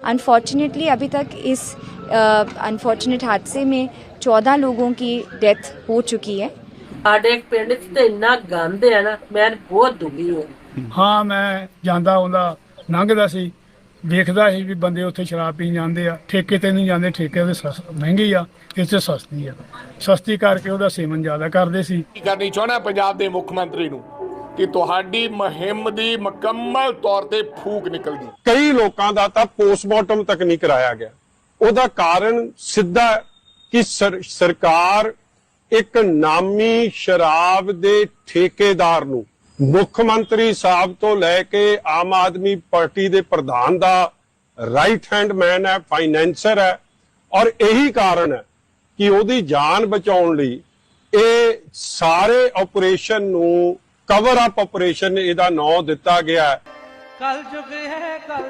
Unfortunately अभी तक इस अनफॉर्चुनेट हादसे में चौदह लोगों की डेथ हो चुकी है ਸਾਡੇ ਪਿੰਡ 'ਚ ਤੇ ਇੰਨਾ ਗੰਦ ਹੈ ਨਾ ਮੈਂ ਬਹੁਤ ਦੁਖੀ ਹਾਂ ਹਾਂ ਮੈਂ ਜਾਂਦਾ ਆਉਂਦਾ ਲੰਘਦਾ ਸੀ ਦੇਖਦਾ ਸੀ ਵੀ ਬੰਦੇ ਉੱਥੇ ਸ਼ਰਾਬ ਪੀਣ ਜਾਂਦੇ ਆ ਠੇਕੇ ਤੇ ਨਹੀਂ ਜਾਂਦੇ ਠੇਕੇ ਤੇ ਸਸ ਮਹਿੰਗੀ ਆ ਇੱਥੇ ਸਸਤੀ ਆ ਸਸਤੀ ਕਰਕੇ ਉਹਦਾ ਸੇਵਨ ਜ਼ਿਆਦਾ ਕਰਦੇ ਸੀ ਕੀ ਕਰਨੀ ਚਾਹੁੰਦਾ ਪੰਜਾਬ ਦੇ ਮੁੱਖ ਮੰਤਰੀ ਨੂੰ ਕਿ ਤੁਹਾਡੀ ਮੁਹਿੰਮ ਦੀ ਮੁਕੰਮਲ ਤੌਰ ਤੇ ਫੂਕ ਨਿਕਲ ਕਈ ਲੋਕਾਂ ਦਾ ਤਾਂ ਪੋਸਟਮਾਰਟਮ ਤੱਕ ਨਹੀਂ ਕਰਾਇਆ ਗਿਆ। ਉਹਦਾ ਕਾਰਨ ਸਿੱਧਾ ਕਿ ਸਰਕਾਰ ਇੱਕ ਨਾਮੀ ਸ਼ਰਾਬ ਦੇ ਠੇਕੇਦਾਰ ਨੂੰ ਮੁੱਖ ਮੰਤਰੀ ਸਾਹਿਬ ਤੋਂ ਲੈ ਕੇ ਆਮ ਆਦਮੀ ਪਾਰਟੀ ਦੇ ਪ੍ਰਧਾਨ ਦਾ ਰਾਈਟ ਹੈਂਡ ਮੈਨ ਹੈ ਫਾਈਨੈਂਸਰ ਹੈ ਔਰ ਇਹੀ ਕਾਰਨ ਹੈ ਕਿ ਉਹਦੀ ਜਾਨ ਬਚਾਉਣ ਲਈ ਇਹ ਸਾਰੇ ਆਪਰੇਸ਼ਨ ਨੂੰ ਕਵਰ ਅਪ ਆਪਰੇਸ਼ਨ ਇਹਦਾ ਨਾਂ ਦਿੱਤਾ ਗਿਆ ਹੈ। ਕਲ ਯੁਗ ਹੈ ਕਲ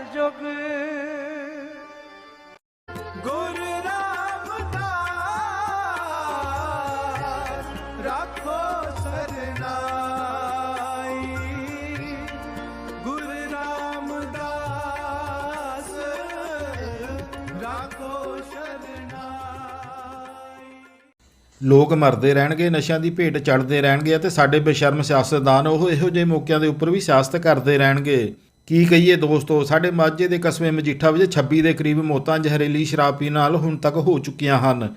ਲੋਕ ਮਰਦੇ ਰਹਿਣਗੇ, ਨਸ਼ਿਆਂ ਦੀ ਭੇਟ ਚੜਦੇ ਰਹਿਣਗੇ ਅਤੇ ਸਾਡੇ ਬੇਸ਼ਰਮ ਸਿਆਸਤਦਾਨ ਉਹ ਇਹੋ ਜਿਹੇ ਮੌਕਿਆਂ ਦੇ ਉੱਪਰ ਵੀ ਸਿਆਸਤ ਕਰਦੇ ਰਹਿਣਗੇ। ਕੀ ਕਹੀਏ ਦੋਸਤੋ, ਸਾਡੇ ਮਾਝੇ ਦੇ ਕਸਬੇ ਮਜੀਠਾ ਵਿੱਚ 26 ਦੇ ਕਰੀਬ ਮੌਤਾਂ ਜ਼ਹਿਰੀਲੀ ਸ਼ਰਾਬ ਪੀਣ ਨਾਲ ਹੁਣ ਤੱਕ ਹੋ ਚੁੱਕੀਆਂ ਹਨ।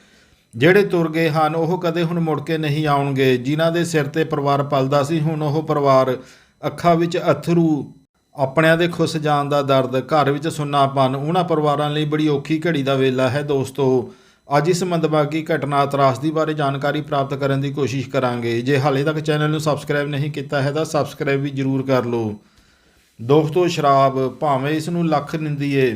ਜਿਹੜੇ ਤੁਰ ਗਏ ਹਨ, ਉਹ ਕਦੇ ਹੁਣ ਮੁੜ ਕੇ ਨਹੀਂ ਆਉਣਗੇ। ਜਿਨ੍ਹਾਂ ਦੇ ਸਿਰ ਤੇ ਪਰਿਵਾਰ ਪਲਦਾ ਸੀ, ਹੁਣ ਉਹ ਪਰਿਵਾਰ ਅੱਖਾਂ ਵਿੱਚ ਅਥਰੂ, ਆਪਣਿਆਂ ਦੇ ਖੁੱਸ ਜਾਣ ਦਾ ਦਰਦ, ਘਰ ਵਿੱਚ ਸੁੰਨਾਪਨ ਉਹਨਾਂ ਪਰਿਵਾਰਾਂ ਲਈ ਬੜੀ ਔਖੀ ਘੜੀ ਦਾ ਵੇਲਾ ਹੈ ਦੋਸਤੋ। ਅੱਜ ਇਸ ਮੰਦਭਾਗੀ ਘਟਨਾ ਤਰਾਸਦੀ ਬਾਰੇ ਜਾਣਕਾਰੀ ਪ੍ਰਾਪਤ ਕਰਨ ਦੀ ਕੋਸ਼ਿਸ਼ ਕਰਾਂਗੇ। ਜੇ ਹਾਲੇ ਤੱਕ ਚੈਨਲ ਨੂੰ ਸਬਸਕ੍ਰਾਈਬ ਨਹੀਂ ਕੀਤਾ ਹੈ ਤਾਂ ਸਬਸਕ੍ਰਾਈਬ ਵੀ ਜਰੂਰ ਕਰ ਲਓ। ਦੋਸਤੋ ਸ਼ਰਾਬ, ਭਾਵੇਂ ਇਸ ਨੂੰ ਲੱਖ ਨਿੰਦੀਏ,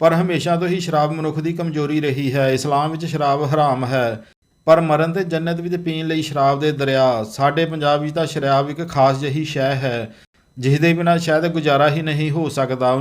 ਪਰ ਹਮੇਸ਼ਾ ਤੋਂ ਹੀ ਸ਼ਰਾਬ ਮਨੁੱਖ ਦੀ ਕਮਜ਼ੋਰੀ ਰਹੀ ਹੈ। ਇਸਲਾਮ ਵਿੱਚ ਸ਼ਰਾਬ ਹਰਾਮ ਹੈ, ਪਰ ਮਰਨ ਤੇ ਜੰਨਤ ਵਿੱਚ ਪੀਣ ਲਈ ਸ਼ਰਾਬ ਦੇ ਦਰਿਆ, ਸਾਡੇ ਪੰਜਾਬ ਵਿੱਚ ਤਾਂ ਸ਼ਰਾਬ ਇੱਕ ਖਾਸ ਜਿਹੀ ਸ਼ੈ ਹੈ ਜਿਸ ਦੇ ਬਿਨਾਂ ਸ਼ਾਇਦ ਗੁਜ਼ਾਰਾ ਹੀ ਨਹੀਂ ਹੋ ਸਕਦਾ।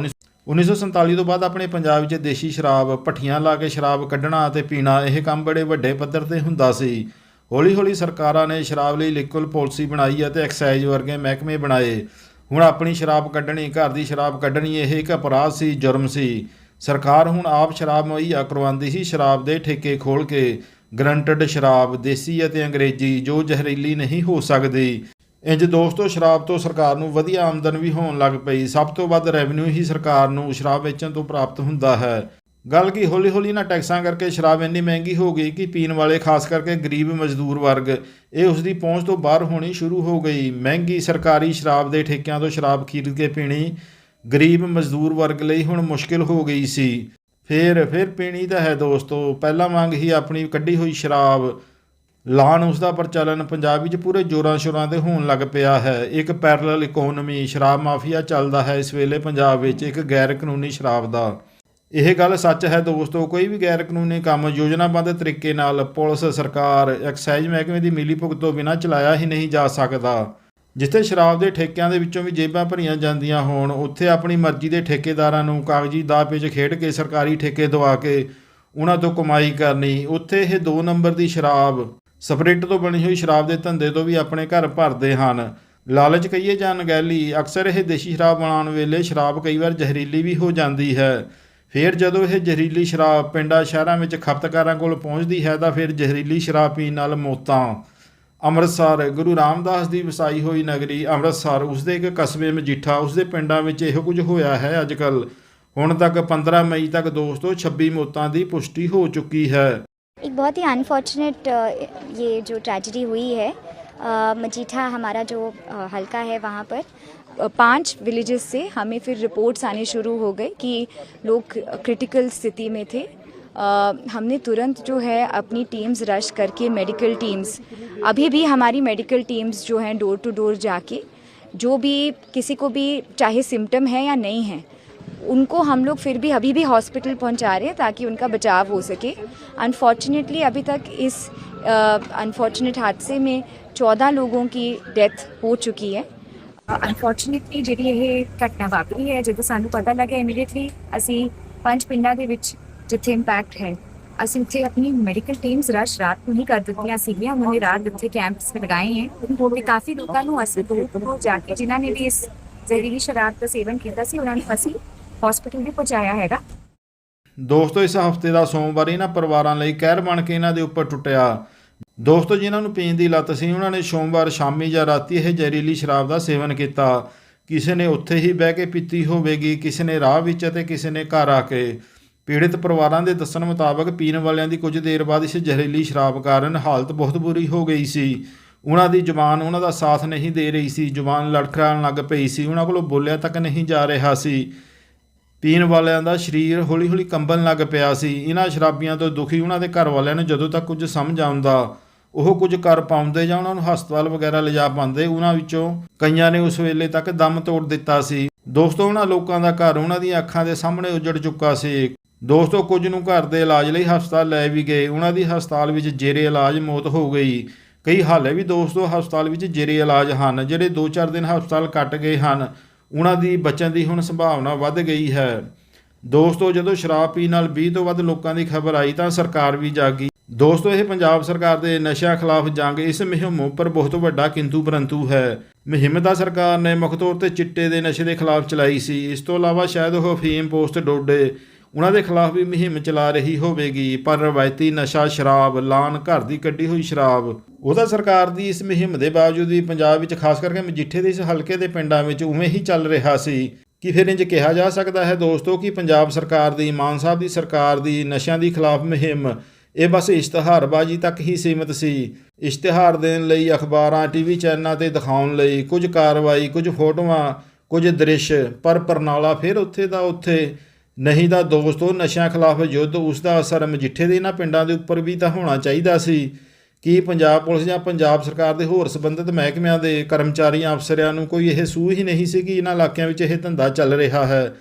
1947 ਤੋਂ ਬਾਅਦ ਆਪਣੇ ਪੰਜਾਬ ਵਿੱਚ ਦੇਸ਼ੀ ਸ਼ਰਾਬ, ਭੱਠੀਆਂ ਲਾ ਕੇ ਸ਼ਰਾਬ ਕੱਢਣਾ ਅਤੇ ਪੀਣਾ, ਇਹ ਕੰਮ ਬੜੇ ਵੱਡੇ ਪੱਧਰ ਤੇ ਹੁੰਦਾ ਸੀ। ਹੌਲੀ-ਹੌਲੀ ਸਰਕਾਰਾਂ ਨੇ ਸ਼ਰਾਬ ਲਈ ਲਿਕੁਅਲ ਪਾਲਿਸੀ ਬਣਾਈ ਅਤੇ ਐਕਸਾਈਜ਼ ਵਰਗੇ ਮਹਿਕਮੇ ਬਣਾਏ। ਹੁਣ ਆਪਣੀ ਸ਼ਰਾਬ ਕੱਢਣੀ, ਘਰ ਦੀ ਸ਼ਰਾਬ ਕੱਢਣੀ, ਇਹ ਇੱਕ ਅਪਰਾਧ ਸੀ, ਜੁਰਮ ਸੀ। ਸਰਕਾਰ ਹੁਣ ਆਪ ਸ਼ਰਾਬ ਮੁਹੱਈਆ ਕਰਵਾਉਂਦੀ ਸੀ, ਸ਼ਰਾਬ ਦੇ ਠੇਕੇ ਖੋਲ ਕੇ ਗਰੰਟਡ ਸ਼ਰਾਬ, ਦੇਸੀ ਅਤੇ ਅੰਗਰੇਜ਼ੀ, ਜੋ ਜ਼ਹਿਰੀਲੀ ਨਹੀਂ ਹੋ ਸਕਦੀ। ਇੰਜ ਦੋਸਤੋ, ਸ਼ਰਾਬ ਤੋਂ ਸਰਕਾਰ ਨੂੰ ਵਧੀਆ ਆਮਦਨ ਵੀ ਹੋਣ ਲੱਗ ਪਈ। ਸਭ ਤੋਂ ਵੱਧ ਰੈਵਨਿਊ ਹੀ ਸਰਕਾਰ ਨੂੰ ਸ਼ਰਾਬ ਵੇਚਣ ਤੋਂ ਪ੍ਰਾਪਤ ਹੁੰਦਾ ਹੈ। ਗੱਲ ਕੀ ਹੌਲੀ ਹੌਲੀ ਨਾ ਟੈਕਸਾਂ ਕਰਕੇ ਸ਼ਰਾਬ ਇੰਨੀ ਮਹਿੰਗੀ ਹੋ ਗਈ ਕਿ ਪੀਣ ਵਾਲੇ, ਖਾਸ ਕਰਕੇ ਗਰੀਬ ਮਜ਼ਦੂਰ ਵਰਗ, ਇਹ ਉਸ ਦੀ ਪਹੁੰਚ ਤੋਂ ਬਾਹਰ ਹੋਣੀ ਸ਼ੁਰੂ ਹੋ ਗਈ। ਮਹਿੰਗੀ ਸਰਕਾਰੀ ਸ਼ਰਾਬ ਦੇ ਠੇਕਿਆਂ ਤੋਂ ਸ਼ਰਾਬ ਖਰੀਦ ਕੇ ਪੀਣੀ ਗਰੀਬ ਮਜ਼ਦੂਰ ਵਰਗ ਲਈ ਹੁਣ ਮੁਸ਼ਕਿਲ ਹੋ ਗਈ ਸੀ। ਫੇਰ, ਫਿਰ ਪੀਣੀ ਤਾਂ ਹੈ ਦੋਸਤੋ। ਪਹਿਲਾਂ ਵਾਂਗ ਹੀ ਆਪਣੀ ਕੱਢੀ ਹੋਈ ਸ਼ਰਾਬ ਲਾਣ ਉਸ ਦਾ ਪ੍ਰਚਲਨ ਪੰਜਾਬ ਵਿੱਚ ਪੂਰੇ ਜੋਰਾਂ ਸ਼ੋਰਾਂ ਤੇ ਹੋਣ ਲੱਗ ਪਿਆ ਹੈ। ਇੱਕ ਪੈਰਲਲ ਇਕਨੋਮੀ ਸ਼ਰਾਬ ਮਾਫੀਆ ਚੱਲਦਾ ਹੈ। ਇਸ ਵੇਲੇ ਪੰਜਾਬ ਵਿੱਚ ਇੱਕ ਗੈਰ ਕਾਨੂੰਨੀ ਸ਼ਰਾਬ ਦਾ ਇਹ ਗੱਲ ਸੱਚ ਹੈ। ਦੋਸਤੋ, ਕੋਈ ਵੀ ਗੈਰ ਕਾਨੂੰਨੀ ਕੰਮ ਯੋਜਨਾਬੱਧ ਤਰੀਕੇ ਨਾਲ ਪੁਲਿਸ, ਸਰਕਾਰ, ਐਕਸਾਈਜ਼ ਮਹਿਕਮੇ ਦੀ ਮਿਲੀ ਭੁਗਤ ਤੋਂ ਬਿਨਾਂ ਚਲਾਇਆ ਹੀ ਨਹੀਂ ਜਾ ਸਕਦਾ। ਜਿੱਥੇ ਸ਼ਰਾਬ ਦੇ ਠੇਕਿਆਂ ਦੇ ਵਿੱਚੋਂ ਵੀ ਜੇਬਾਂ ਭਰੀਆਂ ਜਾਂਦੀਆਂ ਹੋਣ, ਉੱਥੇ ਆਪਣੀ ਮਰਜ਼ੀ ਦੇ ਠੇਕੇਦਾਰਾਂ ਨੂੰ ਕਾਗਜ਼ੀ ਦਾਅ ਪੇਚ ਖੇਡ ਕੇ ਸਰਕਾਰੀ ਠੇਕੇ ਦਵਾ ਕੇ ਉਹਨਾਂ ਤੋਂ ਕਮਾਈ ਕਰਨੀ, ਉੱਥੇ ਇਹ 2 ਨੰਬਰ ਦੀ ਸ਼ਰਾਬ ਸਪਰਿਟ ਤੋਂ ਬਣੀ ਹੋਈ ਸ਼ਰਾਬ ਦੇ ਧੰਦੇ ਤੋਂ ਵੀ ਆਪਣੇ ਘਰ ਭਰਦੇ ਹਨ। ਲਾਲਚ ਕਹੀਏ ਜਾਂ ਅਣਗਹਿਲੀ, ਅਕਸਰ ਇਹ ਦੇਸ਼ੀ ਸ਼ਰਾਬ ਬਣਾਉਣ ਵੇਲੇ ਸ਼ਰਾਬ ਕਈ ਵਾਰ ਜ਼ਹਿਰੀਲੀ ਵੀ ਹੋ ਜਾਂਦੀ ਹੈ। ਫਿਰ ਜਦੋਂ ਇਹ ਜ਼ਹਿਰੀਲੀ ਸ਼ਰਾਬ ਪਿੰਡਾਂ, ਸ਼ਹਿਰਾਂ ਵਿੱਚ ਖਪਤਕਾਰਾਂ ਕੋਲ ਪਹੁੰਚਦੀ ਹੈ ਤਾਂ ਫਿਰ ਜ਼ਹਿਰੀਲੀ ਸ਼ਰਾਬ ਪੀਣ ਨਾਲ ਮੌਤਾਂ। ਅੰਮ੍ਰਿਤਸਰ, ਗੁਰੂ ਰਾਮਦਾਸ ਦੀ ਵਸਾਈ ਹੋਈ ਨਗਰੀ ਅੰਮ੍ਰਿਤਸਰ, ਉਸਦੇ ਇੱਕ ਕਸਬੇ ਮਜੀਠਾ, ਉਸਦੇ ਪਿੰਡਾਂ ਵਿੱਚ ਇਹੋ ਕੁਝ ਹੋਇਆ ਹੈ ਅੱਜਕੱਲ ਹੁਣ ਤੱਕ 15 ਮਈ ਤੱਕ ਦੋਸਤੋ 26 ਮੌਤਾਂ ਦੀ ਪੁਸ਼ਟੀ ਹੋ ਚੁੱਕੀ ਹੈ। एक बहुत ही अनफॉर्चुनेट ये जो ट्रेजेडी हुई है मजीठा हमारा जो अ, हल्का है वहाँ पर पाँच विलेजेस से हमें फिर रिपोर्ट्स आने शुरू हो गए कि लोग क्रिटिकल स्थिति में थे। अ, हमने तुरंत जो है अपनी टीम्स रश करके मेडिकल टीम्स अभी भी हमारी मेडिकल टीम्स जो हैं डोर टू डोर जाके जो भी किसी को भी चाहे सिम्टम है या नहीं है उनको हम लोग फिर भी अभी भी हॉस्पिटल पहुंचा रहे हैं ताकि उनका बचाव हो सके अनफॉर्चुनेटली अभी तक इस अनफॉर्चुनेट हादसे में चौदह लोगों की डेथ हो चुकी है ਅਨਫੋਰਚੂਨੇਟਲੀ ਜਿਹੜੀ ਇਹ ਘਟਨਾ ਵਾਪਰੀ ਹੈ ਜਦੋਂ ਸਾਨੂੰ ਪਤਾ ਲੱਗਿਆ ਇਮੀਡੀਏਟਲੀ ਅਸੀਂ ਪੰਜ ਪਿੰਡਾਂ ਦੇ ਵਿੱਚ ਜਿੱਥੇ ਇੰਪੈਕਟ ਹੈ ਅਸੀਂ ਉੱਥੇ ਆਪਣੀ ਮੈਡੀਕਲ ਟੀਮਸ ਰਸ਼ ਰਾਤ ਨੂੰ ਹੀ ਕਰ ਦਿੱਤੀਆਂ ਸੀਗੀਆਂ ਉਹਨਾਂ ਨੇ ਰਾਤ ਉੱਥੇ ਕੈਂਪਸ ਲਗਾਏ ਹੈ ਤੇ ਕਾਫੀ ਲੋਕਾਂ ਨੂੰ ਅਸੀਂ ਦੂਰ ਦੂਰ ਜਾ ਕੇ ਜਿਨ੍ਹਾਂ ਨੇ ਵੀ ਇਸ ਜ਼ਹਿਰੀਲੀ ਸ਼ਰਾਬ ਦਾ ਸੇਵਨ ਕੀਤਾ ਸੀ ਉਹਨਾਂ ਨੂੰ ਅਸੀਂ ਹਸਪੀਟਲ ਵੀ ਪਹੁੰਚਾਇਆ ਹੈਗਾ। ਦੋਸਤੋ, ਇਸ ਹਫ਼ਤੇ ਦਾ ਸੋਮਵਾਰ ਇਹਨਾਂ ਪਰਿਵਾਰਾਂ ਲਈ ਕਹਿਰ ਬਣ ਕੇ ਇਹਨਾਂ ਦੇ ਉੱਪਰ ਟੁੱਟਿਆ। ਦੋਸਤੋ, ਜਿਨ੍ਹਾਂ ਨੂੰ ਪੀਣ ਦੀ ਲੱਤ ਸੀ, ਉਹਨਾਂ ਨੇ ਸੋਮਵਾਰ ਸ਼ਾਮੀ ਜਾਂ ਰਾਤੀ ਇਹ ਜ਼ਹਿਰੀਲੀ ਸ਼ਰਾਬ ਦਾ ਸੇਵਨ ਕੀਤਾ। ਕਿਸੇ ਨੇ ਉੱਥੇ ਹੀ ਬਹਿ ਕੇ ਪੀਤੀ ਹੋਵੇਗੀ, ਕਿਸੇ ਨੇ ਰਾਹ ਵਿੱਚ ਅਤੇ ਕਿਸੇ ਨੇ ਘਰ ਆ ਕੇ। ਪੀੜਿਤ ਪਰਿਵਾਰਾਂ ਦੇ ਦੱਸਣ ਮੁਤਾਬਕ ਪੀਣ ਵਾਲਿਆਂ ਦੀ ਕੁਝ ਦੇਰ ਬਾਅਦ ਇਸ ਜ਼ਹਿਰੀਲੀ ਸ਼ਰਾਬ ਕਾਰਨ ਹਾਲਤ ਬਹੁਤ ਬੁਰੀ ਹੋ ਗਈ ਸੀ। ਉਹਨਾਂ ਦੀ ਜ਼ੁਬਾਨ ਉਹਨਾਂ ਦਾ ਸਾਥ ਨਹੀਂ ਦੇ ਰਹੀ ਸੀ। ਜ਼ੁਬਾਨ ਲੜਖੜਾਉਣ ਲੱਗ ਪਈ ਸੀ। ਉਹਨਾਂ ਕੋਲੋਂ ਬੋਲਿਆ ਤੱਕ ਨਹੀਂ ਜਾ ਰਿਹਾ ਸੀ। ਪੀਣ ਵਾਲਿਆਂ ਦਾ ਸਰੀਰ ਹੌਲੀ-ਹੌਲੀ ਕੰਬਣ ਲੱਗ ਪਿਆ ਸੀ। ਇਹਨਾਂ ਸ਼ਰਾਬੀਆਂ ਤੋਂ ਦੁਖੀ ਉਹਨਾਂ ਦੇ ਘਰ ਵਾਲਿਆਂ ਨੂੰ ਜਦੋਂ ਤੱਕ ਕੁਝ ਸਮਝ ਆਉਂਦਾ, ਉਹ ਕੁਝ ਕਰ ਪਾਉਂਦੇ ਜਾਂ ਉਹਨਾਂ ਨੂੰ ਹਸਪਤਾਲ ਵਗੈਰਾ ਲਿਜਾ ਪਾਉਂਦੇ ਉਹਨਾਂ ਵਿੱਚੋਂ ਕਈਆਂ ਨੇ ਉਸ ਵੇਲੇ ਤੱਕ ਦਮ ਤੋੜ ਦਿੱਤਾ ਸੀ। ਦੋਸਤੋ ਉਹਨਾਂ ਲੋਕਾਂ ਦਾ ਘਰ ਉਹਨਾਂ ਦੀਆਂ ਅੱਖਾਂ ਦੇ ਸਾਹਮਣੇ ਉਜੜ ਚੁੱਕਾ ਸੀ। ਦੋਸਤੋ, ਕੁਝ ਨੂੰ ਘਰ ਦੇ ਇਲਾਜ ਲਈ ਹਸਪਤਾਲ ਲੈ ਵੀ ਗਏ। ਉਹਨਾਂ ਦੀ ਹਸਪਤਾਲ ਵਿੱਚ ਜੇਰੇ ਇਲਾਜ ਮੌਤ ਹੋ ਗਈ। ਕਈ ਹਾਲੇ ਵੀ ਦੋਸਤੋ, ਹਸਪਤਾਲ ਵਿੱਚ ਜੇਰੇ ਇਲਾਜ ਹਨ, ਜਿਹੜੇ 2-4 ਦਿਨ ਹਸਪਤਾਲ ਕੱਟ ਗਏ ਹਨ। ਉਹਨਾਂ ਦੀ ਬਚਣ ਦੀ ਹੁਣ ਸੰਭਾਵਨਾ ਵੱਧ ਗਈ ਹੈ। ਦੋਸਤੋ, ਜਦੋਂ ਸ਼ਰਾਬ ਪੀਣ ਨਾਲ 20 ਤੋਂ ਵੱਧ ਲੋਕਾਂ ਦੀ ਖਬਰ ਆਈ ਤਾਂ ਸਰਕਾਰ ਵੀ ਜਾਗੀ। ਦੋਸਤੋ, ਇਹ ਪੰਜਾਬ ਸਰਕਾਰ ਦੇ ਨਸ਼ਿਆਂ ਖਿਲਾਫ ਜੰਗ ਇਸ ਮੁਹਿੰਮ ਉੱਪਰ ਬਹੁਤ ਵੱਡਾ ਕਿੰਤੂ ਪਰੰਤੂ ਹੈ। ਮੁਹਿੰਮ ਤਾਂ ਸਰਕਾਰ ਨੇ ਮੁੱਖ ਤੌਰ ਤੇ ਚਿੱਟੇ ਦੇ ਨਸ਼ੇ ਦੇ ਖਿਲਾਫ ਚਲਾਈ ਸੀ। ਇਸ ਤੋਂ ਇਲਾਵਾ ਸ਼ਾਇਦ ਉਹ ਅਫੀਮ ਪੋਸਟ ਡੋਡੇ, ਉਹਨਾਂ ਦੇ ਖਿਲਾਫ ਵੀ ਮੁਹਿੰਮ ਚਲਾ ਰਹੀ ਹੋਵੇਗੀ। ਪਰ ਰਵਾਇਤੀ ਨਸ਼ਾ, ਸ਼ਰਾਬ, ਲਾਨ ਘਰ ਦੀ ਕੱਢੀ ਹੋਈ ਸ਼ਰਾਬ ਉਹਦਾ ਸਰਕਾਰ ਦੀ ਇਸ ਮੁਹਿੰਮ ਦੇ ਬਾਵਜੂਦ ਵੀ ਪੰਜਾਬ ਵਿੱਚ ਖਾਸ ਕਰਕੇ ਮਜੀਠੇ ਦੇ ਇਸ ਹਲਕੇ ਦੇ ਪਿੰਡਾਂ ਵਿੱਚ ਉਵੇਂ ਹੀ ਚੱਲ ਰਿਹਾ ਸੀ ਕਿ ਫਿਰ ਇੰਜ ਕਿਹਾ ਜਾ ਸਕਦਾ ਹੈ ਦੋਸਤੋ ਕਿ ਪੰਜਾਬ ਸਰਕਾਰ ਦੀ, ਮਾਨ ਸਾਹਿਬ ਦੀ ਸਰਕਾਰ ਦੀ ਨਸ਼ਿਆਂ ਦੀ ਖਿਲਾਫ ਮੁਹਿੰਮ, ਇਹ ਬਸ ਇਸ਼ਤਿਹਾਰਬਾਜ਼ੀ ਤੱਕ ਹੀ ਸੀਮਿਤ ਸੀ। ਇਸ਼ਤਿਹਾਰ ਦੇਣ ਲਈ ਅਖਬਾਰਾਂ, ਟੀਵੀ ਚੈਨਲਾਂ ਤੇ ਦਿਖਾਉਣ ਲਈ ਕੁਝ ਕਾਰਵਾਈ, ਕੁਝ ਫੋਟੋਆਂ, ਕੁਝ ਦ੍ਰਿਸ਼, ਪਰ ਪਰਨਾਲਾ ਫਿਰ ਉੱਥੇ ਦਾ ਉੱਥੇ ਨਹੀਂ ਤਾਂ ਦੋਸਤੋ ਨਸ਼ਿਆਂ ਖਿਲਾਫ ਯੁੱਧ, ਉਸ ਦਾ ਅਸਰ ਮਜਿੱਠੇ ਦੇ ਇਹਨਾਂ ਪਿੰਡਾਂ ਦੇ ਉੱਪਰ ਵੀ ਤਾਂ ਹੋਣਾ ਚਾਹੀਦਾ ਸੀ। ਕਿ ਪੰਜਾਬ ਪੁਲਿਸ ਜਾਂ ਪੰਜਾਬ ਸਰਕਾਰ ਦੇ ਹੋਰ ਸੰਬੰਧਿਤ ਮਹਿਕਮਿਆਂ ਦੇ ਕਰਮਚਾਰੀਆਂ ਅਫਸਰਿਆਂ ਨੂੰ ਕੋਈ ਇਹ ਸੂਹ ਹੀ ਨਹੀਂ ਸੀ ਕਿ ਇਹਨਾਂ ਇਲਾਕਿਆਂ ਵਿੱਚ ਇਹ ਧੰਦਾ ਚੱਲ ਰਿਹਾ ਹੈ?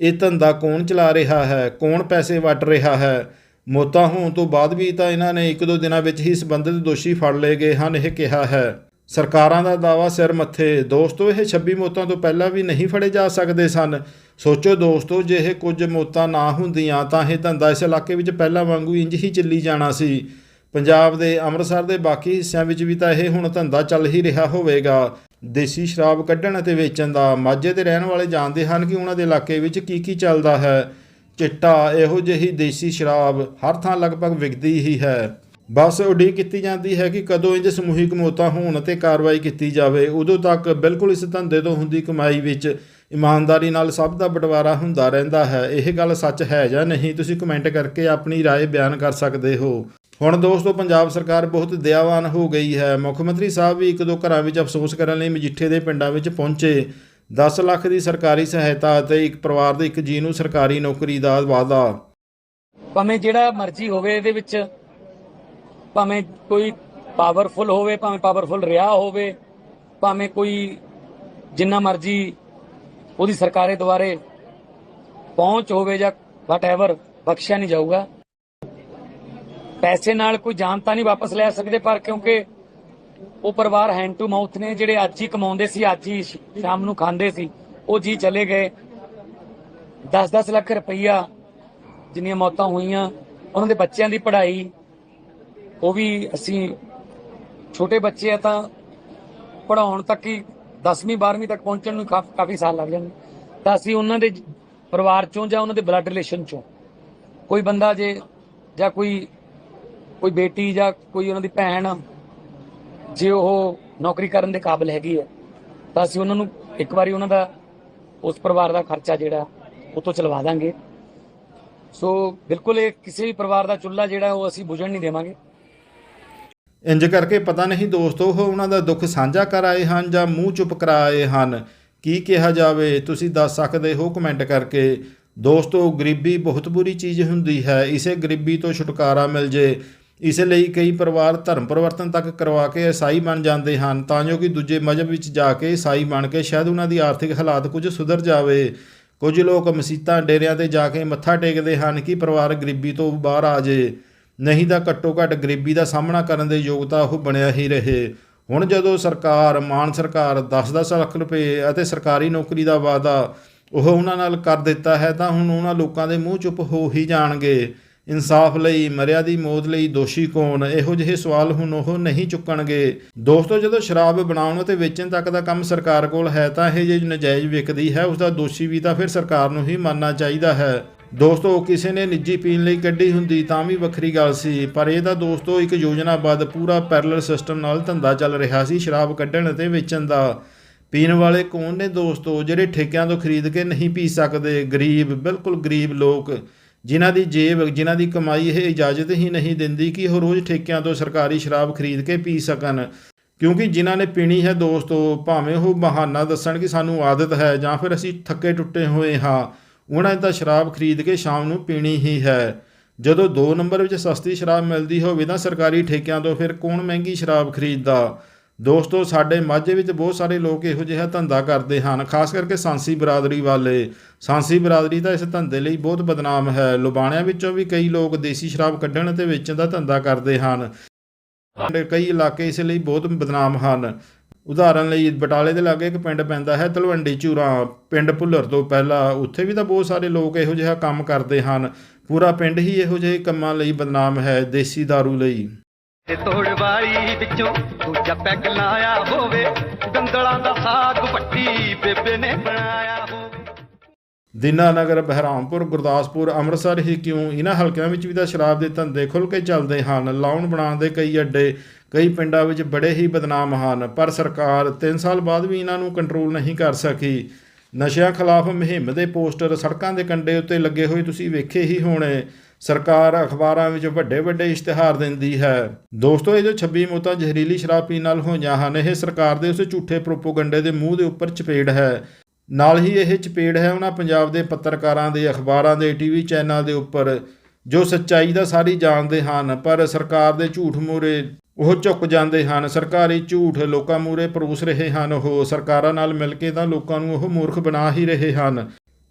ਇਹ ਧੰਦਾ ਕੌਣ ਚਲਾ ਰਿਹਾ ਹੈ? ਕੌਣ ਪੈਸੇ ਵਟ ਰਿਹਾ ਹੈ? ਮੌਤਾਂ ਹੋਣ ਤੋਂ ਬਾਅਦ ਵੀ ਤਾਂ ਇਹਨਾਂ ਨੇ ਇੱਕ ਦੋ ਦਿਨਾਂ ਵਿੱਚ ਹੀ ਸੰਬੰਧਿਤ ਦੋਸ਼ੀ ਫੜ ਲਏ ਗਏ ਹਨ, ਇਹ ਕਿਹਾ ਹੈ। ਸਰਕਾਰਾਂ ਦਾ ਦਾਵਾ ਸਿਰ ਮੱਥੇ। ਦੋਸਤੋ, ਇਹ 26 ਮੌਤਾਂ ਤੋਂ ਪਹਿਲਾਂ ਵੀ ਨਹੀਂ ਫੜੇ ਜਾ ਸਕਦੇ ਸਨ। ਸੋਚੋ ਦੋਸਤੋ, ਜੇ ਇਹ ਕੁਝ ਮੌਤਾਂ ਨਾ ਹੁੰਦੀਆਂ ਤਾਂ ਇਹ ਧੰਦਾ ਇਸ ਇਲਾਕੇ ਵਿੱਚ ਪਹਿਲਾਂ ਵਾਂਗੂ ਇੰਜ ਹੀ ਚੱਲੀ ਜਾਣਾ ਸੀ। ਪੰਜਾਬ ਦੇ ਅੰਮ੍ਰਿਤਸਰ ਦੇ ਬਾਕੀ ਹਿੱਸਿਆਂ ਵਿੱਚ ਵੀ ਤਾਂ ਇਹ ਹੁਣ ਧੰਦਾ ਚੱਲ ਹੀ ਰਿਹਾ ਹੋਵੇਗਾ ਦੇਸੀ ਸ਼ਰਾਬ ਕੱਢਣ ਅਤੇ ਵੇਚਣ ਦਾ ਮਾਝੇ ਦੇ ਰਹਿਣ ਵਾਲੇ ਜਾਣਦੇ ਹਨ ਕਿ ਉਹਨਾਂ ਦੇ ਇਲਾਕੇ ਵਿੱਚ ਕੀ ਕੀ ਚੱਲਦਾ ਹੈ ਚਿੱਟਾ ਇਹੋ ਜਿਹੀ ਦੇਸੀ ਸ਼ਰਾਬ ਹਰ ਥਾਂ ਲਗਭਗ ਵਿਕਦੀ ਹੀ ਹੈ ਬਸ ਉਡੀਕ ਕੀਤੀ ਜਾਂਦੀ ਹੈ ਕਿ ਕਦੋਂ ਇੰਜ ਸਮੂਹਿਕ ਮੌਤਾਂ ਹੋਣ ਤੇ ਕਾਰਵਾਈ ਕੀਤੀ ਜਾਵੇ ਉਦੋਂ ਤੱਕ ਬਿਲਕੁਲ ਇਸ ਧੰਦੇ ਤੋਂ ਹੁੰਦੀ ਕਮਾਈ ਵਿੱਚ ਇਮਾਨਦਾਰੀ ਨਾਲ ਸਭ ਦਾ ਬਟਵਾਰਾ ਹੁੰਦਾ ਰਹਿੰਦਾ ਹੈ ਇਹ ਗੱਲ ਸੱਚ ਹੈ ਜਾਂ ਨਹੀਂ ਤੁਸੀਂ ਕਮੈਂਟ ਕਰਕੇ ਆਪਣੀ رائے ਬਿਆਨ ਕਰ ਸਕਦੇ ਹੋ ਹੁਣ ਦੋਸਤੋ, ਪੰਜਾਬ ਸਰਕਾਰ ਬਹੁਤ ਦਇਆਵਾਨ ਹੋ ਗਈ ਹੈ। ਮੁੱਖ ਮੰਤਰੀ ਸਾਹਿਬ ਵੀ ਇੱਕ ਦੋ ਘਰਾਂ ਵਿੱਚ ਅਫਸੋਸ ਕਰਨ ਲਈ ਮਜੀਠੇ ਦੇ ਪਿੰਡਾਂ ਵਿੱਚ ਪਹੁੰਚੇ। 10 ਲੱਖ ਦੀ ਸਰਕਾਰੀ ਸਹਾਇਤਾ ਅਤੇ ਇੱਕ ਪਰਿਵਾਰ ਦੇ ਇੱਕ ਜੀ ਨੂੰ ਸਰਕਾਰੀ ਨੌਕਰੀ ਦਾ ਵਾਅਦਾ। ਭਾਵੇਂ ਜਿਹੜਾ ਮਰਜ਼ੀ ਹੋਵੇ ਇਹਦੇ ਵਿੱਚ, ਭਾਵੇਂ ਕੋਈ ਪਾਵਰਫੁਲ ਹੋਵੇ, ਭਾਵੇਂ ਪਾਵਰਫੁਲ ਰਿਹਾ ਹੋਵੇ, ਭਾਵੇਂ ਕੋਈ ਜਿੰਨਾ ਮਰਜ਼ੀ ਉਹਦੀ ਸਰਕਾਰੇ ਦੁਆਰੇ ਪਹੁੰਚ ਹੋਵੇ ਜਾਂ ਵਟਐਵਰ ਬਖਸ਼ਿਆ ਨਹੀਂ ਜਾਊਗਾ। ਪੈਸੇ ਨਾਲ ਕੋਈ ਜਾਨ ਤਾਂ ਨਹੀਂ ਵਾਪਸ ਲੈ ਸਕਦੇ, ਪਰ ਕਿਉਂਕਿ ਉਹ ਪਰਿਵਾਰ ਹੈਂਡ ਟੂ ਮਾਊਥ ਨੇ, ਜਿਹੜੇ ਅੱਜ ਹੀ ਕਮਾਉਂਦੇ ਸੀ, ਅੱਜ ਹੀ ਸ਼ਾਮ ਨੂੰ ਖਾਂਦੇ ਸੀ, ਉਹ ਜੀ ਚਲੇ ਗਏ। 10-10 ਲੱਖ ਰੁਪਈਆ ਜਿੰਨੀਆਂ ਮੌਤਾਂ ਹੋਈਆਂ, ਉਹਨਾਂ ਦੇ ਬੱਚਿਆਂ ਦੀ ਪੜ੍ਹਾਈ, ਉਹ ਵੀ ਅਸੀਂ ਛੋਟੇ ਬੱਚੇ ਆ ਤਾਂ ਪੜਾਉਣ ਤੱਕ ਹੀ 10ਵੀਂ 12ਵੀਂ ਤੱਕ ਪਹੁੰਚਣ ਨੂੰ ਕਾਫ- ਕਾਫੀ ਸਾਲ ਲੱਗ ਜਾਂਦੇ। ਤਾਂ ਅਸੀਂ ਉਹਨਾਂ ਦੇ ਪਰਿਵਾਰ ਚੋਂ ਜਾਂ ਉਹਨਾਂ ਦੇ ਬਲੱਡ ਰਿਲੇਸ਼ਨ ਚੋਂ, ਕੋਈ ਬੰਦਾ ਜੇ ਜਾਂ ਕੋਈ ਕੋਈ ਬੇਟੀ ਜਾਂ ਕੋਈ ਉਹਨਾਂ ਦੀ ਭੈਣ, ਜੇ ਉਹ ਨੌਕਰੀ ਕਰਨ ਦੇ ਕਾਬਿਲ ਹੈਗੀ ਹੈ, ਤਾਂ ਅਸੀਂ ਉਹਨਾਂ ਨੂੰ ਇੱਕ ਵਾਰੀ ਉਹਨਾਂ ਦਾ, ਉਸ ਪਰਿਵਾਰ ਦਾ ਖਰਚਾ ਜਿਹੜਾ, ਉਹ ਤੋਂ ਚਲਵਾ ਦਾਂਗੇ। ਸੋ ਬਿਲਕੁਲ ਇਹ ਕਿਸੇ ਵੀ ਪਰਿਵਾਰ ਦਾ ਚੁੱਲ੍ਹਾ ਜਿਹੜਾ, ਉਹ ਅਸੀਂ ਬੁਝਣ ਨਹੀਂ ਦੇਵਾਂਗੇ। ਇੰਜ ਕਰਕੇ ਪਤਾ ਨਹੀਂ ਦੋਸਤੋ, ਉਹ ਉਹਨਾਂ ਦਾ ਦੁੱਖ ਸਾਂਝਾ ਕਰ ਆਏ ਹਨ ਜਾਂ ਮੂੰਹ ਚੁੱਪ ਕਰਾਏ ਹਨ। ਕੀ ਕਿਹਾ ਜਾਵੇ, ਤੁਸੀਂ ਦੱਸ ਸਕਦੇ ਹੋ ਕਮੈਂਟ ਕਰਕੇ। ਦੋਸਤੋ, ਗਰੀਬੀ ਬਹੁਤ ਬੁਰੀ ਚੀਜ਼ ਹੁੰਦੀ ਹੈ। ਇਸੇ ਗਰੀਬੀ ਤੋਂ ਛੁਟਕਾਰਾ ਮਿਲ ਜੇ ਇਸ ਲਈ ਕਈ ਪਰਿਵਾਰ ਧਰਮ ਪਰਿਵਰਤਨ ਤੱਕ ਕਰਵਾ ਕੇ ਈਸਾਈ ਬਣ ਜਾਂਦੇ ਹਨ, ਤਾਂ ਜੋ ਕਿ ਦੂਜੇ ਮਜ਼ਹਬ ਵਿੱਚ ਜਾ ਕੇ ਈਸਾਈ ਬਣ ਕੇ ਸ਼ਾਇਦ ਉਹਨਾਂ ਦੀ ਆਰਥਿਕ ਹਾਲਾਤ ਕੁਝ ਸੁਧਰ ਜਾਵੇ। ਕੁਝ ਲੋਕ ਮਸੀਤਾਂ ਡੇਰਿਆਂ ਤੇ ਜਾ ਕੇ ਮੱਥਾ ਟੇਕਦੇ ਹਨ ਕਿ ਪਰਿਵਾਰ ਗਰੀਬੀ ਤੋਂ ਬਾਹਰ ਆ ਜੇ। ਨਹੀਂ ਤਾਂ ਘੱਟੋ ਘੱਟ ਗਰੀਬੀ ਦਾ ਸਾਹਮਣਾ ਕਰਨ ਦੇ ਯੋਗਤਾ ਉਹ ਬਣਿਆ ਹੀ ਰਹੇ। ਹੁਣ ਜਦੋਂ ਸਰਕਾਰ, ਮਾਨ ਸਰਕਾਰ 10-10 ਲੱਖ ਰੁਪਏ ਅਤੇ ਸਰਕਾਰੀ ਨੌਕਰੀ ਦਾ ਵਾਅਦਾ ਉਹ ਉਹਨਾਂ ਨਾਲ ਕਰ ਦਿੱਤਾ ਹੈ, ਤਾਂ ਹੁਣ ਉਹਨਾਂ ਲੋਕਾਂ ਦੇ ਮੂੰਹ ਚੁੱਪ ਹੋ ਹੀ ਜਾਣਗੇ। ਇਨਸਾਫ ਲਈ, ਮਰਿਆ ਦੀ ਮੌਤ ਲਈ ਦੋਸ਼ੀ ਕੌਣ? ਇਹੋ ਜਿਹੇ ਸਵਾਲ ਹੁਣ ਉਹ ਨਹੀਂ ਚੁੱਕਣਗੇ। ਦੋਸਤੋ, ਜਦੋਂ ਸ਼ਰਾਬ ਬਣਾਉਣ ਅਤੇ ਵੇਚਣ ਤੱਕ ਦਾ ਕੰਮ ਸਰਕਾਰ ਕੋਲ ਹੈ, ਤਾਂ ਇਹ ਜੇ ਨਜਾਇਜ਼ ਵਿਕਦੀ ਹੈ ਉਸ ਦਾ ਦੋਸ਼ੀ ਵੀ ਤਾਂ ਫਿਰ ਸਰਕਾਰ ਨੂੰ ਹੀ ਮੰਨਣਾ ਚਾਹੀਦਾ ਹੈ। ਦੋਸਤੋ, ਕਿਸੇ ਨੇ ਨਿੱਜੀ ਪੀਣ ਲਈ ਕੱਢੀ ਹੁੰਦੀ ਤਾਂ ਵੀ ਵੱਖਰੀ ਗੱਲ ਸੀ, ਪਰ ਇਹ ਤਾਂ ਦੋਸਤੋ ਇੱਕ ਯੋਜਨਾਬੱਧ ਪੂਰਾ ਪੈਰਲਲ ਸਿਸਟਮ ਨਾਲ ਧੰਦਾ ਚੱਲ ਰਿਹਾ ਸੀ ਸ਼ਰਾਬ ਕੱਢਣ ਅਤੇ ਵੇਚਣ ਦਾ। ਪੀਣ ਵਾਲੇ ਕੌਣ ਨੇ ਦੋਸਤੋ? ਜਿਹੜੇ ਠੇਕਿਆਂ ਤੋਂ ਖਰੀਦ ਕੇ ਨਹੀਂ ਪੀ ਸਕਦੇ? ਗਰੀਬ, ਬਿਲਕੁਲ ਗਰੀਬ ਲੋਕ। ਜਿਨ੍ਹਾਂ ਦੀ ਜੇਬ, ਜਿਨ੍ਹਾਂ ਦੀ ਕਮਾਈ ਇਹ ਇਜਾਜ਼ਤ ਹੀ ਨਹੀਂ ਦਿੰਦੀ ਕਿ ਉਹ ਰੋਜ਼ ਠੇਕਿਆਂ ਤੋਂ ਸਰਕਾਰੀ ਸ਼ਰਾਬ ਖਰੀਦ ਕੇ ਪੀ ਸਕਣ। ਕਿਉਂਕਿ ਜਿਨ੍ਹਾਂ ਨੇ ਪੀਣੀ ਹੈ ਦੋਸਤੋ, ਭਾਵੇਂ ਉਹ ਬਹਾਨਾ ਦੱਸਣ ਕਿ ਸਾਨੂੰ ਆਦਤ ਹੈ ਜਾਂ ਫਿਰ ਅਸੀਂ ਥੱਕੇ ਟੁੱਟੇ ਹੋਏ ਹਾਂ, ਉਹਨਾਂ ਨੇ ਤਾਂ ਸ਼ਰਾਬ ਖਰੀਦ ਕੇ ਸ਼ਾਮ ਨੂੰ ਪੀਣੀ ਹੀ ਹੈ। ਜਦੋਂ 2 ਨੰਬਰ ਵਿੱਚ ਸਸਤੀ ਸ਼ਰਾਬ ਮਿਲਦੀ ਹੋਵੇ ਤਾਂ ਸਰਕਾਰੀ ਠੇਕਿਆਂ ਤੋਂ ਫਿਰ ਕੌਣ ਮਹਿੰਗੀ ਸ਼ਰਾਬ ਖਰੀਦਦਾ? ਦੋਸਤੋ, ਸਾਡੇ ਮਾਝੇ ਵਿੱਚ ਬਹੁਤ ਸਾਰੇ ਲੋਕ ਇਹੋ ਜਿਹਾ ਧੰਦਾ ਕਰਦੇ ਹਨ, ਖਾਸ ਕਰਕੇ ਸਾਂਸੀ ਬਰਾਦਰੀ ਵਾਲੇ। ਸਾਂਸੀ ਬਰਾਦਰੀ ਤਾਂ ਇਸ ਧੰਦੇ ਲਈ ਬਹੁਤ ਬਦਨਾਮ ਹੈ। ਲੁਬਾਣਿਆਂ ਵਿੱਚੋਂ ਵੀ ਕਈ ਲੋਕ ਦੇਸੀ ਸ਼ਰਾਬ ਕੱਢਣ ਅਤੇ ਵੇਚਣ ਦਾ ਧੰਦਾ ਕਰਦੇ ਹਨ। ਕਈ ਇਲਾਕੇ ਇਸ ਲਈ ਬਹੁਤ ਬਦਨਾਮ ਹਨ। ਉਦਾਹਰਨ ਲਈ, ਬਟਾਲੇ ਦੇ ਲਾਗੇ ਇੱਕ ਪਿੰਡ ਪੈਂਦਾ ਹੈ, ਤਲਵੰਡੀ ਚੂਰਾ। ਪਿੰਡ ਭੁੱਲਰ ਤੋਂ ਪਹਿਲਾਂ ਉੱਥੇ ਵੀ ਤਾਂ ਬਹੁਤ ਸਾਰੇ ਲੋਕ ਇਹੋ ਜਿਹਾ ਕੰਮ ਕਰਦੇ ਹਨ। ਪੂਰਾ ਪਿੰਡ ਹੀ ਇਹੋ ਜਿਹੇ ਕੰਮਾਂ ਲਈ ਬਦਨਾਮ ਹੈ, ਦੇਸੀ दारू ਲਈ। ਤੇ ਤੋੜ ਵਾਲੀ ਵਿੱਚੋਂ ਦੂਜਾ ਪੈਗ ਲਾਇਆ ਹੋਵੇ। ਦੰਦਲਾਂ ਦਾ ਸਾਗ ਪੱਟੀ ਬੇਬੇ ਨੇ ਬਣਾਇਆ ਹੋਵੇ। ਦੀਨਾਨਗਰ ਬਹਿਰਾਮਪੁਰ, ਗੁਰਦਾਸਪੁਰ, ਅੰਮ੍ਰਿਤਸਰ ਹੀ ਕਿਉਂ ਇਹਨਾਂ ਹਲਕਿਆਂ ਵਿੱਚ ਵੀ ਤਾਂ ਸ਼ਰਾਬ ਦੇ ਧੰਦੇ ਖੁੱਲ ਕੇ ਚੱਲਦੇ ਹਨ? ਲਾਉਣ ਬਣਾਉਣ ਦੇ ਕਈ ਅੱਡੇ, ਕਈ ਪਿੰਡਾਂ ਵਿੱਚ ਬੜੇ ਹੀ ਬਦਨਾਮ ਹਨ, ਪਰ ਸਰਕਾਰ 3 ਸਾਲ ਬਾਅਦ ਵੀ ਇਹਨਾਂ ਨੂੰ ਕੰਟਰੋਲ ਨਹੀਂ ਕਰ ਸਕੀ। ਨਸ਼ਿਆਂ ਖਿਲਾਫ ਮੁਹਿੰਮ ਦੇ ਪੋਸਟਰ ਸੜਕਾਂ ਦੇ ਕੰਢੇ ਉੱਤੇ ਲੱਗੇ ਹੋਏ ਤੁਸੀਂ ਵੇਖੇ ਹੀ ਹੋਣੇ। ਸਰਕਾਰ ਅਖਬਾਰਾਂ ਵਿੱਚ ਵੱਡੇ ਵੱਡੇ ਇਸ਼ਤਿਹਾਰ ਦਿੰਦੀ ਹੈ। ਦੋਸਤੋ, ਇਹ ਜੋ 26 ਮੌਤਾਂ ਜ਼ਹਿਰੀਲੀ ਸ਼ਰਾਬ ਪੀਣ ਨਾਲ ਹੋਈਆਂ ਹਨ, ਇਹ ਸਰਕਾਰ ਦੇ ਉਸ ਝੂਠੇ ਪ੍ਰੋਪੋਗੰਡੇ ਦੇ ਮੂੰਹ ਦੇ ਉੱਪਰ ਚਪੇੜ ਹੈ। ਨਾਲ ਹੀ ਇਹ ਚਪੇੜ ਹੈ ਉਹਨਾਂ ਪੰਜਾਬ ਦੇ ਪੱਤਰਕਾਰਾਂ ਦੇ, ਅਖਬਾਰਾਂ ਦੇ ਟੀਵੀ ਚੈਨਲ ਦੇ ਉੱਪਰ, ਜੋ ਸੱਚਾਈ ਦਾ ਸਾਰੀ ਜਾਣਦੇ ਹਨ, ਪਰ ਸਰਕਾਰ ਦੇ ਝੂਠ ਮੂਰੇ ਉਹ ਝੁੱਕ ਜਾਂਦੇ ਹਨ। ਸਰਕਾਰੀ ਝੂਠ ਲੋਕਾਂ ਮੂਰੇ ਪਰੋਸ ਰਹੇ ਹਨ, ਉਹ ਸਰਕਾਰਾਂ ਨਾਲ ਮਿਲ ਕੇ ਤਾਂ ਲੋਕਾਂ ਨੂੰ ਉਹ ਮੂਰਖ ਬਣਾ ਹੀ ਰਹੇ ਹਨ।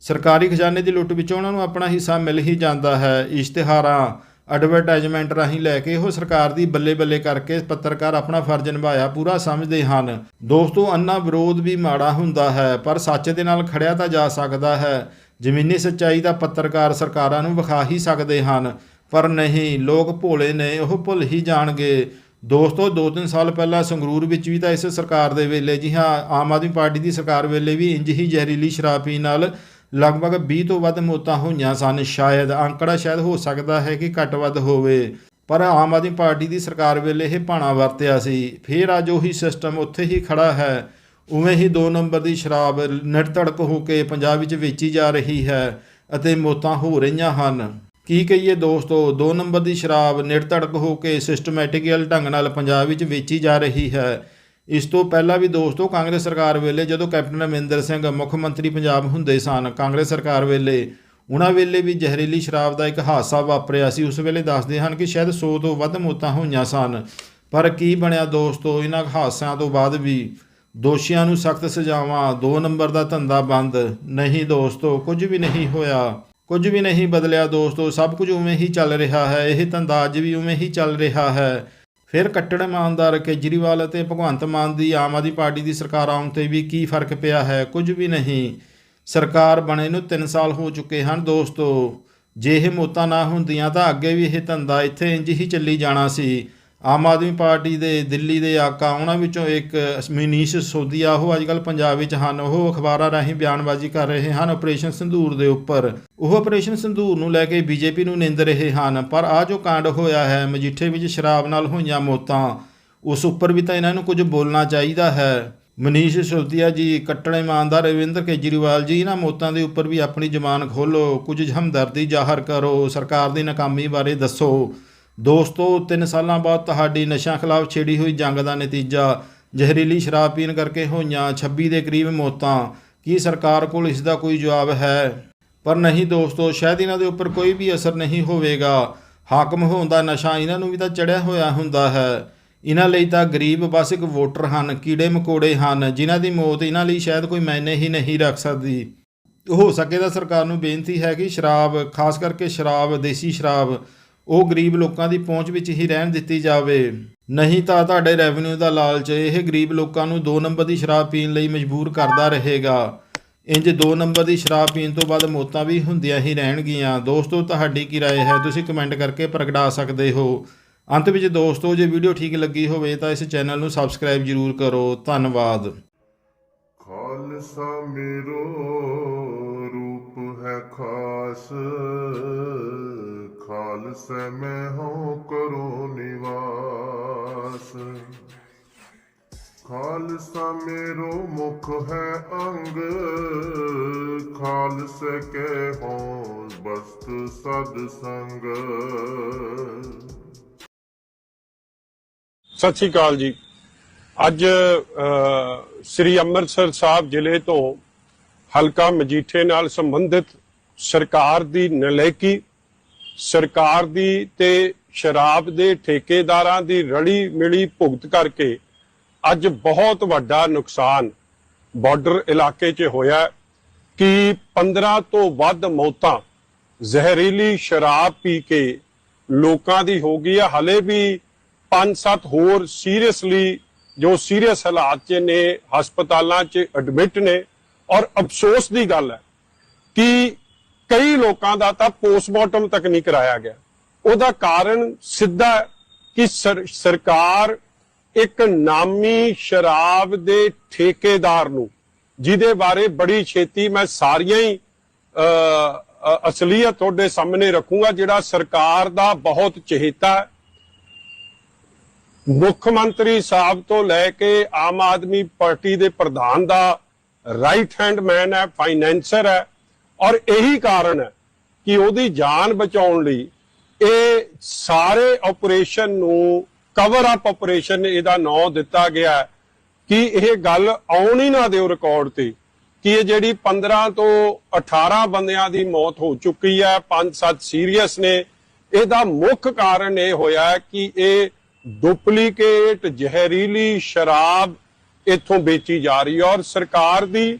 ਸਰਕਾਰੀ ਖਜ਼ਾਨੇ ਦੀ ਲੁੱਟ ਵਿੱਚੋਂ ਉਹਨਾਂ ਨੂੰ ਆਪਣਾ ਹਿੱਸਾ ਮਿਲ ਹੀ ਜਾਂਦਾ ਹੈ। ਇਸ਼ਤਿਹਾਰਾਂ ਐਡਵਰਟਾਈਜ਼ਮੈਂਟ ਰਾਹੀਂ ਲੈ ਕੇ ਉਹ ਸਰਕਾਰ ਦੀ ਬੱਲੇ ਬੱਲੇ ਕਰਕੇ ਪੱਤਰਕਾਰ ਆਪਣਾ ਫਰਜ਼ ਨਿਭਾਇਆ, ਪੂਰਾ ਸਮਝਦੇ ਹਨ। ਦੋਸਤੋ, ਅੰਨਾ ਵਿਰੋਧ ਵੀ ਮਾੜਾ ਹੁੰਦਾ ਹੈ, ਪਰ ਸੱਚ ਦੇ ਨਾਲ ਖੜਿਆ ਤਾਂ ਜਾ ਸਕਦਾ ਹੈ। ਜ਼ਮੀਨੀ ਸੱਚਾਈ ਦਾ ਪੱਤਰਕਾਰ ਸਰਕਾਰਾਂ ਨੂੰ ਵਿਖਾ ਹੀ ਸਕਦੇ ਹਨ, ਪਰ ਨਹੀਂ, ਲੋਕ ਭੋਲੇ ਨੇ, ਉਹ ਭੁੱਲ ਹੀ ਜਾਣਗੇ। ਦੋਸਤੋ 2-3 ਸਾਲ ਪਹਿਲਾਂ ਸੰਗਰੂਰ ਵਿੱਚ ਵੀ ਤਾਂ ਇਸ ਸਰਕਾਰ ਦੇ ਵੇਲੇ, ਜੀ ਹਾਂ, ਆਮ ਆਦਮੀ ਪਾਰਟੀ ਦੀ ਸਰਕਾਰ ਵੇਲੇ ਵੀ ਇੰਜ ਹੀ ਜ਼ਹਿਰੀਲੀ ਸ਼ਰਾਬ ਪੀਣ ਨਾਲ ਲਗਭਗ 20 ਤੋਂ ਵੱਧ ਮੌਤਾਂ ਹੋਈਆਂ ਸਨ। ਸ਼ਾਇਦ ਅੰਕੜਾ ਸ਼ਾਇਦ ਹੋ ਸਕਦਾ ਹੈ ਕਿ ਘੱਟ ਵੱਧ ਹੋਵੇ, ਪਰ ਆਮ ਆਦਮੀ ਪਾਰਟੀ ਦੀ ਸਰਕਾਰ ਵੇਲੇ ਇਹ ਭਾਣਾ ਵਰਤਿਆ ਸੀ। ਫਿਰ ਅੱਜ ਉਹੀ ਸਿਸਟਮ ਉੱਥੇ ਹੀ ਖੜਾ ਹੈ। ਉਵੇਂ ਹੀ 2 ਨੰਬਰ ਦੀ ਸ਼ਰਾਬ ਨਿਰਧੜਕ ਹੋ ਕੇ ਪੰਜਾਬ ਵਿੱਚ ਵੇਚੀ ਜਾ ਰਹੀ ਹੈ ਅਤੇ ਮੌਤਾਂ ਹੋ ਰਹੀਆਂ ਹਨ। ਕੀ ਕਹੀਏ ਦੋਸਤੋ 2 ਨੰਬਰ ਦੀ ਸ਼ਰਾਬ ਨਿਰਧੜਕ ਹੋ ਕੇ ਸਿਸਟਮੈਟਿਕਲ ਢੰਗ ਨਾਲ ਪੰਜਾਬ ਵਿੱਚ ਵੇਚੀ ਜਾ ਰਹੀ ਹੈ। ਇਸ ਤੋਂ ਪਹਿਲਾਂ ਵੀ ਦੋਸਤੋ, ਕਾਂਗਰਸ ਸਰਕਾਰ ਵੇਲੇ ਜਦੋਂ ਕੈਪਟਨ ਅਮਰਿੰਦਰ ਸਿੰਘ, ਮੁੱਖ ਮੰਤਰੀ ਪੰਜਾਬ ਹੁੰਦੇ ਸਨ, ਕਾਂਗਰਸ ਸਰਕਾਰ ਵੇਲੇ ਉਹਨਾਂ ਵੇਲੇ ਵੀ ਜ਼ਹਿਰੀਲੀ ਸ਼ਰਾਬ ਦਾ ਇੱਕ ਹਾਦਸਾ ਵਾਪਰਿਆ ਸੀ। ਉਸ ਵੇਲੇ ਦੱਸਦੇ ਹਨ ਕਿ ਸ਼ਾਇਦ 100 ਤੋਂ ਵੱਧ ਮੌਤਾਂ ਹੋਈਆਂ ਸਨ। ਪਰ ਕੀ ਬਣਿਆ ਦੋਸਤੋ, ਇਹਨਾਂ ਹਾਦਸਿਆਂ ਤੋਂ ਬਾਅਦ ਵੀ ਦੋਸ਼ੀਆਂ ਨੂੰ ਸਖਤ ਸਜ਼ਾਵਾਂ 2 ਨੰਬਰ ਦਾ ਧੰਦਾ ਬੰਦ ਨਹੀਂ ਦੋਸਤੋ, ਕੁਝ ਵੀ ਨਹੀਂ ਹੋਇਆ, ਕੁਝ ਵੀ ਨਹੀਂ ਬਦਲਿਆ ਦੋਸਤੋ, ਸਭ ਕੁਝ ਉਵੇਂ ਹੀ ਚੱਲ ਰਿਹਾ ਹੈ, ਇਹ ਧੰਦਾ ਅੱਜ ਵੀ ਉਵੇਂ ਹੀ ਚੱਲ ਰਿਹਾ ਹੈ। ਫਿਰ ਕੱਟੜ ਇਮਾਨਦਾਰ ਕੇਜਰੀਵਾਲ ਅਤੇ ਭਗਵੰਤ ਮਾਨ ਦੀ ਆਮ ਆਦਮੀ ਪਾਰਟੀ ਦੀ ਸਰਕਾਰ ਆਉਣ ਤੇ ਵੀ ਕੀ ਫ਼ਰਕ ਪਿਆ ਹੈ? ਕੁਝ ਵੀ ਨਹੀਂ। ਸਰਕਾਰ ਬਣੇ ਨੂੰ 3 ਸਾਲ ਹੋ ਚੁੱਕੇ ਹਨ ਦੋਸਤੋ। ਜੇ ਇਹ ਮੌਤਾਂ ਨਾ ਹੁੰਦੀਆਂ ਤਾਂ ਅੱਗੇ ਵੀ ਇਹ ਧੰਦਾ ਇੱਥੇ ਇੰਜ ਹੀ ਚੱਲੀ ਜਾਣਾ ਸੀ। ਆਮ ਆਦਮੀ ਪਾਰਟੀ ਦੇ, ਦਿੱਲੀ ਦੇ ਆਕਾ, ਉਹਨਾਂ ਵਿੱਚੋਂ ਇੱਕ ਮਨੀਸ਼ ਸੋਦੀਆ ਉਹ ਅੱਜਕੱਲ ਪੰਜਾਬ ਵਿੱਚ ਹਨ। ਉਹ ਅਖਬਾਰਾਂ ਰਾਹੀਂ ਬਿਆਨਬਾਜ਼ੀ ਕਰ ਰਹੇ ਹਨ ਆਪਰੇਸ਼ਨ ਸੰਧੂਰ ਦੇ ਉੱਪਰ। ਉਹ ਆਪਰੇਸ਼ਨ ਸੰਧੂਰ ਨੂੰ ਲੈ ਕੇ ਬੀਜੇਪੀ ਨੂੰ ਨਿੰਦ ਰਹੇ ਹਨ, ਪਰ ਆ ਜੋ ਕਾਂਡ ਹੋਇਆ ਹੈ, ਮਜੀਠੇ ਵਿੱਚ ਸ਼ਰਾਬ ਨਾਲ ਹੋਈਆਂ ਮੌਤਾਂ, ਉਸ ਉੱਪਰ ਵੀ ਤਾਂ ਇਹਨਾਂ ਨੂੰ ਕੁਝ ਬੋਲਣਾ ਚਾਹੀਦਾ ਹੈ। ਮਨੀਸ਼ ਸੋਦੀਆ ਜੀ, ਕੱਟੜ ਇਮਾਨਦਾਰ ਰਵਿੰਦਰ ਕੇਜਰੀਵਾਲ ਜੀ, ਇਹਨਾਂ ਮੌਤਾਂ ਦੇ ਉੱਪਰ ਵੀ ਆਪਣੀ ਜ਼ੁਬਾਨ ਖੋਲੋ ਕੁਝ ਹਮਦਰਦੀ ਜ਼ਾਹਰ ਕਰੋ, ਸਰਕਾਰ ਦੀ ਨਾਕਾਮੀ ਬਾਰੇ ਦੱਸੋ। ਦੋਸਤੋ 3 ਸਾਲਾਂ ਬਾਅਦ ਤੁਹਾਡੀ ਨਸ਼ਿਆਂ ਖਿਲਾਫ ਛੇੜੀ ਹੋਈ ਜੰਗ ਦਾ ਨਤੀਜਾ ਜ਼ਹਿਰੀਲੀ ਸ਼ਰਾਬ ਪੀਣ ਕਰਕੇ ਹੋਈਆਂ 26 ਦੇ ਕਰੀਬ ਮੌਤਾਂ। ਕੀ ਸਰਕਾਰ ਕੋਲ ਇਸ ਦਾ ਕੋਈ ਜਵਾਬ ਹੈ? ਪਰ ਨਹੀਂ ਦੋਸਤੋ, ਸ਼ਾਇਦ ਇਹਨਾਂ ਦੇ ਉੱਪਰ ਕੋਈ ਵੀ ਅਸਰ ਨਹੀਂ ਹੋਵੇਗਾ। ਹਾਕਮ ਹੋਣ ਦਾ ਨਸ਼ਾ ਇਹਨਾਂ ਨੂੰ ਵੀ ਤਾਂ ਚੜਿਆ ਹੋਇਆ ਹੁੰਦਾ ਹੈ। ਇਹਨਾਂ ਲਈ ਤਾਂ ਗਰੀਬ ਬਸ ਇੱਕ ਵੋਟਰ ਹਨ, ਕੀੜੇ ਮਕੋੜੇ ਹਨ, ਜਿਨ੍ਹਾਂ ਦੀ ਮੌਤ ਇਹਨਾਂ ਲਈ ਸ਼ਾਇਦ ਕੋਈ ਮਾਇਨੇ ਹੀ ਨਹੀਂ ਰੱਖ ਸਕਦੀ। ਹੋ ਸਕੇ ਤਾਂ ਸਰਕਾਰ ਨੂੰ ਬੇਨਤੀ ਹੈ ਕਿ ਸ਼ਰਾਬ, ਖਾਸ ਕਰਕੇ ਸ਼ਰਾਬ, ਦੇਸੀ ਸ਼ਰਾਬ ਉਹ ਗਰੀਬ ਲੋਕਾਂ ਦੀ ਪਹੁੰਚ ਵਿੱਚ ਹੀ ਰਹਿਣ ਦਿੱਤੀ ਜਾਵੇ ਨਹੀਂ ਤਾਂ ਤੁਹਾਡੇ ਰੈਵਨਿਊ ਦਾ ਲਾਲਚ ਇਹ ਗਰੀਬ ਲੋਕਾਂ ਨੂੰ 2 ਨੰਬਰ ਦੀ ਸ਼ਰਾਬ ਪੀਣ ਲਈ ਮਜਬੂਰ ਕਰਦਾ ਰਹੇਗਾ ਇੰਜ 2 ਨੰਬਰ ਦੀ ਸ਼ਰਾਬ ਪੀਣ ਤੋਂ ਬਾਅਦ ਮੌਤਾਂ ਵੀ ਹੁੰਦੀਆਂ ਹੀ ਰਹਿਣਗੀਆਂ ਦੋਸਤੋ ਤੁਹਾਡੀ ਕੀ رائے ਹੈ ਤੁਸੀਂ ਕਮੈਂਟ ਕਰਕੇ ਪ੍ਰਗਟਾ ਸਕਦੇ ਹੋ ਅੰਤ ਵਿੱਚ ਦੋਸਤੋ ਜੇ ਵੀਡੀਓ ਠੀਕ ਲੱਗੀ ਹੋਵੇ ਤਾਂ ਇਸ ਚੈਨਲ ਨੂੰ ਸਬਸਕ੍ਰਾਈਬ ਜ਼ਰੂਰ ਕਰੋ ਧੰਨਵਾਦ ਖਾਲਸਾ ਮੇਰੋ ਰੂਪ ਹੈ ਖਾਸ ਖਾਲਸਾ ਮੈਂ ਹੋ ਕਰੋ ਨਿਵਾਸ। ਖਾਲਸਾ ਮੇਰੋ ਮੁਖ ਹੈ ਅੰਗ, ਖਾਲਸੈ ਕੇ ਹੋ ਬਸਤ ਸਦ ਸੰਗ। ਸਤਿ ਸ਼੍ਰੀ ਅਕਾਲ ਜੀ। ਅੱਜ ਸ੍ਰੀ ਅੰਮ੍ਰਿਤਸਰ ਸਾਹਿਬ ਜ਼ਿਲ੍ਹੇ ਤੋਂ ਹਲਕਾ ਮਜੀਠੇ ਨਾਲ ਸੰਬੰਧਿਤ ਸਰਕਾਰ ਦੀ ਨਲੇਕੀ ਸਰਕਾਰ ਦੀ ਤੇ ਸ਼ਰਾਬ ਦੇ ਠੇਕੇਦਾਰਾਂ ਦੀ ਰਲੀ ਮਿਲੀ ਭੁਗਤ ਕਰਕੇ ਅੱਜ ਬਹੁਤ ਵੱਡਾ ਨੁਕਸਾਨ ਬਾਰਡਰ ਇਲਾਕੇ 'ਚ ਹੋਇਆ ਕਿ 15 ਤੋਂ ਵੱਧ ਮੌਤਾਂ ਜ਼ਹਿਰੀਲੀ ਸ਼ਰਾਬ ਪੀ ਕੇ ਲੋਕਾਂ ਦੀ ਹੋ ਗਈ ਹੈ ਹਲੇ ਵੀ 5-7 ਹੋਰ ਸੀਰੀਅਸਲੀ ਜੋ ਸੀਰੀਅਸ ਹਾਲਾਤ 'ਚ ਨੇ, ਹਸਪਤਾਲਾਂ 'ਚ ਐਡਮਿਟ ਨੇ ਔਰ ਅਫਸੋਸ ਦੀ ਗੱਲ ਹੈ ਕਿ ਕਈ ਲੋਕਾਂ ਦਾ ਤਾਂ ਪੋਸਟਮਾਰਟਮ ਤੱਕ ਨਹੀਂ ਕਰਾਇਆ ਗਿਆ। ਉਹਦਾ ਕਾਰਨ ਸਿੱਧਾ ਕਿ ਸਰਕਾਰ ਇੱਕ ਨਾਮੀ ਸ਼ਰਾਬ ਦੇ ਠੇਕੇਦਾਰ ਨੂੰ ਜਿਹਦੇ ਬਾਰੇ ਬੜੀ ਛੇਤੀ ਮੈਂ ਸਾਰੀਆਂ ਹੀ ਅ, ਅਸਲੀਅਤ ਤੁਹਾਡੇ ਸਾਹਮਣੇ ਰੱਖੂੰਗਾ ਜਿਹੜਾ ਸਰਕਾਰ ਦਾ ਬਹੁਤ ਚਹੇਤਾ ਹੈ। ਮੁੱਖ ਮੰਤਰੀ ਸਾਹਿਬ ਤੋਂ ਲੈ ਕੇ ਆਮ ਆਦਮੀ ਪਾਰਟੀ ਦੇ ਪ੍ਰਧਾਨ ਦਾ ਰਾਈਟ ਹੈਂਡ ਮੈਨ ਹੈ ਫਾਈਨੈਂਸਰ ਹੈ। ਔਰ ਇਹੀ ਕਾਰਨ ਹੈ ਕਿ ਉਹਦੀ ਜਾਨ ਬਚਾਉਣ ਲਈ ਇਹ ਸਾਰੇ ਆਪਰੇਸ਼ਨ ਨੂੰ ਕਵਰ ਅਪ ਆਪਰੇਸ਼ਨ ਇਹਦਾ ਨਾਂ ਦਿੱਤਾ ਗਿਆ ਕਿ ਇਹ ਗੱਲ ਆਉਣ ਹੀ ਨਾ ਦਿਓ ਰਿਕਾਰਡ ਤੇ ਕਿ ਇਹ ਜਿਹੜੀ 15 ਤੋਂ 18 ਬੰਦਿਆਂ ਦੀ ਮੌਤ ਹੋ ਚੁੱਕੀ ਹੈ 5-7 ਸੀਰੀਅਸ ਨੇ। ਇਹਦਾ ਮੁੱਖ ਕਾਰਨ ਇਹ ਹੋਇਆ ਕਿ ਇਹ ਡੁਪਲੀਕੇਟ ਜ਼ਹਿਰੀਲੀ ਸ਼ਰਾਬ ਇੱਥੋਂ ਵੇਚੀ ਜਾ ਰਹੀ ਹੈ ਔਰ ਸਰਕਾਰ ਦੀ